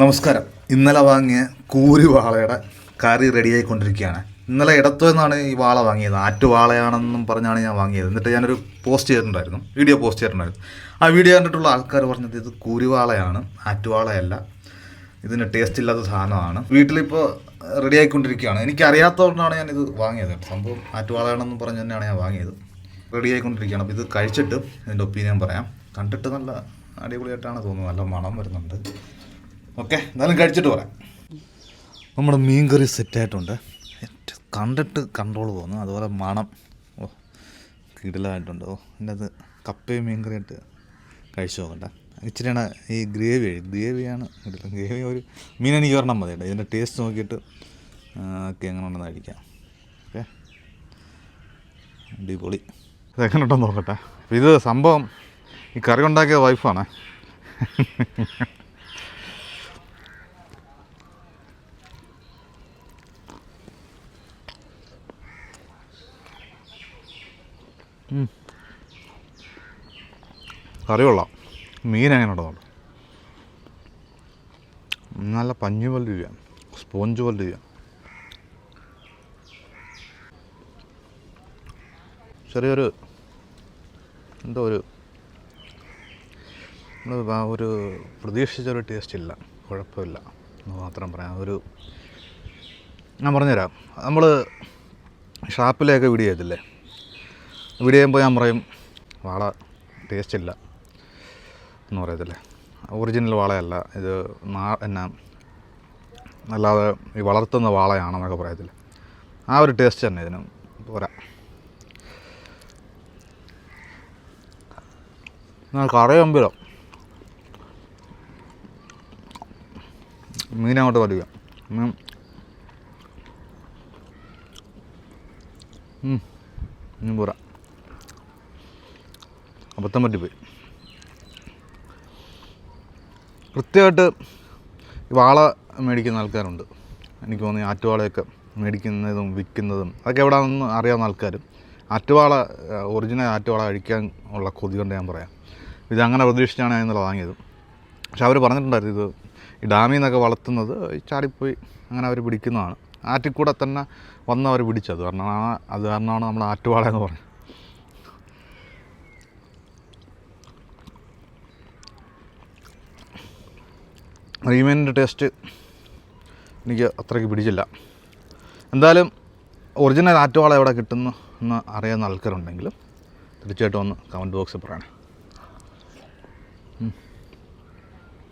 നമസ്കാരം. ഇന്നലെ വാങ്ങിയ കൂരി വാളയുടെ കറി റെഡിയായിക്കൊണ്ടിരിക്കുകയാണ് ഇന്നലെ ഇടത്തു നിന്നാണ് ഈ വാള വാങ്ങിയത്. ആറ്റുവാളയാണെന്നും പറഞ്ഞാണ് ഞാൻ വാങ്ങിയത്. എന്നിട്ട് ഞാനൊരു പോസ്റ്റ് ചെയ്തിട്ടുണ്ടായിരുന്നു. വീഡിയോ പോസ്റ്റ് ചെയ്തിട്ടുണ്ടായിരുന്നു. ആ വീഡിയോ കണ്ടിട്ടുള്ള ആൾക്കാർ പറഞ്ഞത് ഇത് കൂരിവാളയാണ് ആറ്റുവാളയല്ല ഇതിന് ടേസ്റ്റ് ഇല്ലാത്ത സാധനമാണ്. വീട്ടിലിപ്പോൾ റെഡി ആയിക്കൊണ്ടിരിക്കുകയാണ്. എനിക്ക് അറിയാത്തതുകൊണ്ടാണ് ഞാൻ ഇത് വാങ്ങിയത് സംഭവം ആറ്റുവാളയാണെന്നും പറഞ്ഞ് തന്നെയാണ് ഞാൻ വാങ്ങിയത്. റെഡി ആയിക്കൊണ്ടിരിക്കുകയാണ്. അപ്പോൾ ഇത് കഴിച്ചിട്ട് ഇതിന്റെ ഒപ്പീനിയൻ പറയാം. കണ്ടിട്ട് നല്ല അടിപൊളിയായിട്ടാണ് തോന്നുന്നത്. നല്ല മണം വരുന്നുണ്ട്. ഓക്കെ എന്നാലും കഴിച്ചിട്ട് പറയാം നമ്മുടെ മീൻ കറി സെറ്റായിട്ടുണ്ട് കണ്ടിട്ട് കൺട്രോൾ തോന്നുന്നു അതുപോലെ മണം. ഓ കിടലായിട്ടുണ്ട് ഓ എന്റെ അത് കപ്പയും മീൻ കറിയായിട്ട് കഴിച്ചു നോക്കണ്ട. ഇച്ചിരിയാണ് ഈ ഗ്രേവി ഗ്രേവിയാണ് കിടിലം. ഗ്രേവി ഒരു മീൻ എനിക്ക് വരണം മതി കേട്ടോ. ഇതിന്റെ ടേസ്റ്റ് നോക്കിയിട്ട് ഒക്കെ എങ്ങനെ ഉണ്ടെന്ന് കഴിക്കാം ഓക്കെ. അടിപൊളി. ഇതെങ്ങനെ ഉണ്ടെന്ന് നോക്കട്ടെ ഇത് സംഭവം ഈ കറി ഉണ്ടാക്കിയ വൈഫാണ് കറി മീൻ എങ്ങനെ ഉണ്ടോ നല്ല പഞ്ഞു പോലെ ഇരിക്കുക സ്പോഞ്ച് പോലെ ഇരിക്കുക ചെറിയൊരു എന്തോ ഒരു ഒരു പ്രതീക്ഷിച്ചൊരു ടേസ്റ്റ് ഇല്ല. കുഴപ്പമില്ല എന്ന് മാത്രം പറയാം. ഒരു ഞാൻ പറഞ്ഞുതരാം. നമ്മൾ ഷാപ്പിലെയൊക്കെ വീഡിയോ ചെയ്തില്ലേ വീഡിയോ ചെയ്യുമ്പോൾ ഞാൻ പറയും വാള ടേസ്റ്റ് ഇല്ല എന്ന് പറയത്തില്ലേ? ഒറിജിനൽ വാളയല്ല. ഇത് നാ എന്നാ അല്ലാതെ ഈ വളർത്തുന്ന വാളയാണെന്നൊക്കെ പറയത്തില്ല? ആ ഒരു ടേസ്റ്റ് തന്നെ ഇതിന്. പോരാ. എന്നാൽ കറയമ്പിലോ വലിയ മീൻ ഉം, മീൻ പോരാ. അബദ്ധം പറ്റിപ്പോയി കൃത്യമായിട്ട് വാള മേടിക്കുന്ന ആൾക്കാരുണ്ട്. എനിക്ക് തോന്നി ആറ്റുവാളയൊക്കെ മേടിക്കുന്നതും വിൽക്കുന്നതും അതൊക്കെ എവിടെയാണെന്ന് അറിയാവുന്ന ആൾക്കാരും. ആറ്റുവാള ഒറിജിനൽ ആറ്റുവാള കഴിക്കാൻ ഉള്ള കൊതി കൊണ്ട് ഞാൻ പറയാം. ഇത് അങ്ങനെ പ്രതീക്ഷിച്ചാണ് ഞാൻ ഇന്നലെ വാങ്ങിയത്. പക്ഷെ അവർ പറഞ്ഞിട്ടുണ്ടായിരുന്നു ഇത് ഈ ഡാമിൽ നിന്നൊക്കെ വളർത്തുന്നത് ചാടിപ്പോയി അങ്ങനെ അവർ പിടിക്കുന്നതാണ്. ആറ്റിൽ കൂടെ തന്നെ വന്ന് അവർ പിടിച്ചത്. കാരണം അത് കാരണമാണ് നമ്മൾ ആറ്റുവാള എന്ന് പറഞ്ഞത്. റീമേനിന്റെ ടേസ്റ്റ് എനിക്ക് അത്രയ്ക്ക് പിടിച്ചില്ല. എന്തായാലും ഒറിജിനൽ ആറ്റുവാള എവിടെ കിട്ടുന്നു എന്ന് അറിയാവുന്ന ആൾക്കാരുണ്ടെങ്കിലും തീർച്ചയായിട്ടും ഒന്ന് കമന്റ് ബോക്സിൽ പറയണേ.